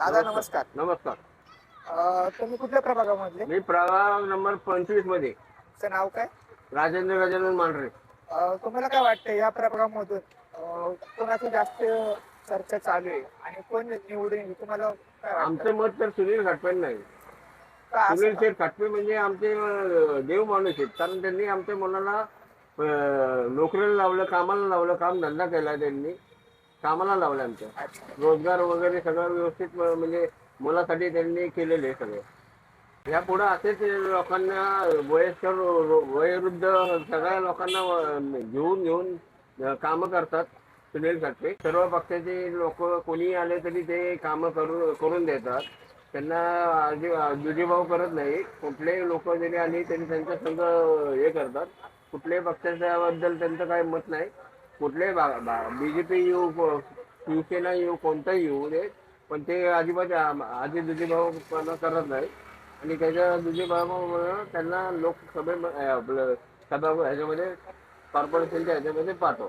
दादा नमस्कार. नमस्कार. अं, तुम्ही कुठल्या प्रभागामधले? मी प्रभाग नंबर पंचवीसमध्ये. तुमचं नाव काय? राजेंद्र गजानन मांढरे. अं, तुम्हाला काय वाटतं या प्रभागामधून अं, कोणाची जास्त चर्चा चालू आहे आणि कोण निवडून येईल? तुम्हाला काय आमचं मत तर सुनील खटपे नाही. का असं? सुनील? शेठ खटपे म्हणजे आमचे अं, देव माणूस आहेत. कारण त्यांनी आमच्या मुलाला अं, नोकरीला लावलं कामाला लावलं काम धंदा केला त्यांनी. कामाला लावलं आमच्या. रोजगार वगैरे सगळं व्यवस्थित म्हणजे मुलासाठी त्यांनी केलेले सगळे. या पुढे असेच लोकांना वयस्कर वयोवृद्ध सगळ्या लोकांना घेऊन घेऊन काम करतात सुनील साठे सर्व पक्षाचे लोक कोणी आले तरी ते काम करू करून देतात. त्यांना दुजीभाव करत नाही. कुठलेही लोक जरी आली तरी त्यांच्या संघ हे करतात. कुठल्याही पक्षाच्याबद्दल त्यांचं काही मत नाही. कुठले बीजेपी येऊ शिवसेना येऊ कोणताही येऊ दे पण ते अजिबात आधी दुजीभावपणा करत नाही. आणि त्याच्या दुजीभावामुळे त्यांना लोकसभे आपलं सभा ह्याच्यामध्ये कॉर्पोरेशनच्या ह्याच्यामध्ये पाठव.